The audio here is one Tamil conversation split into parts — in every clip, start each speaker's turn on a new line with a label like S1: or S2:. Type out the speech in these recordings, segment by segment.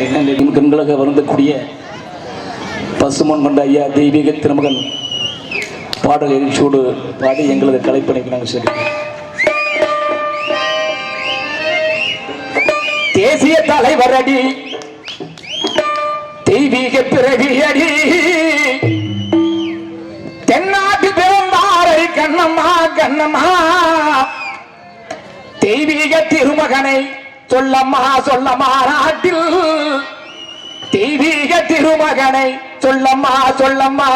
S1: எண்ணங்களின் கண்களாக வருந்தக்கூடிய பசுமன் கொண்ட ஐயா தெய்வீக திருமகன் பாடல் எழுச்சியோடு பாடி எங்களது கலைப்பணிக்கு நாங்கள் சேர்க்கிறோம் தேசிய தலைவர் அடி தெய்வீக பிறவியடி தென்னாட்டு பிறந்தாரை கண்ணம்மா கண்ணம்மா. தெய்வீக திருமகனை சொல்லம்மா சொல்லம்மா நாட்டில். தெய்வீக திருமகனை சொல்லம்மா சொல்லம்மா.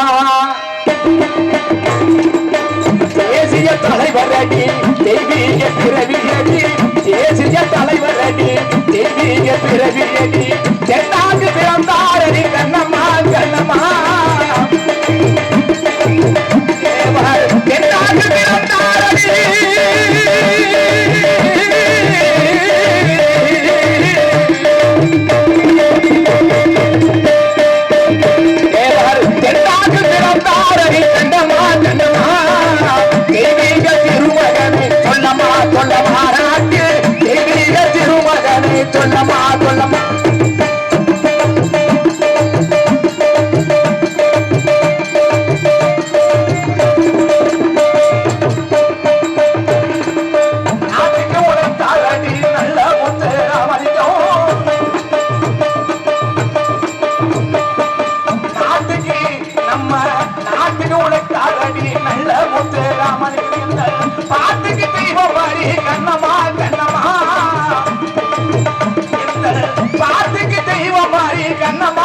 S1: தேசிய தலைவர் அடி தெய்வீக பிறவி அடி தேசிய தலைவர் தெய்வீக பிறவி கண்ணம்மா பார்த்துக்கு தெய்வம் மாறி கண்ணம்மா.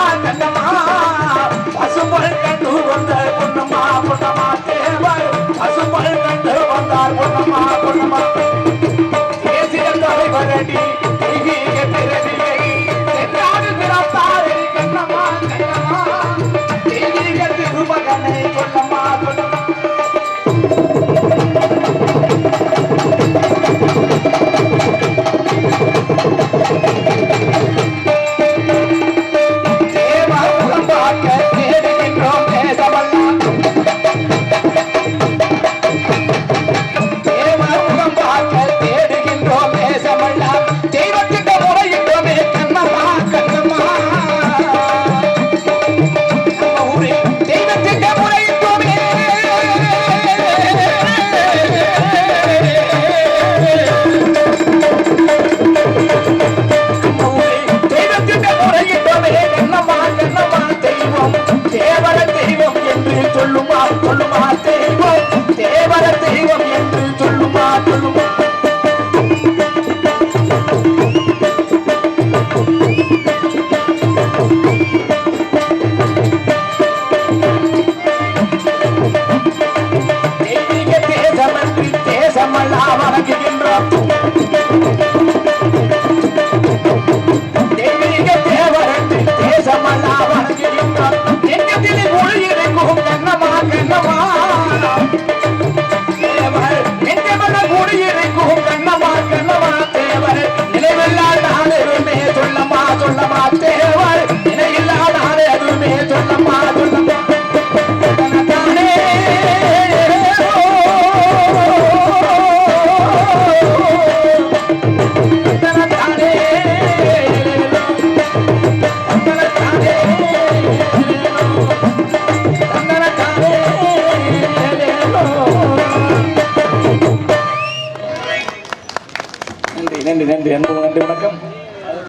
S1: Thank you. ഞാൻ എന്റെ വണക്കം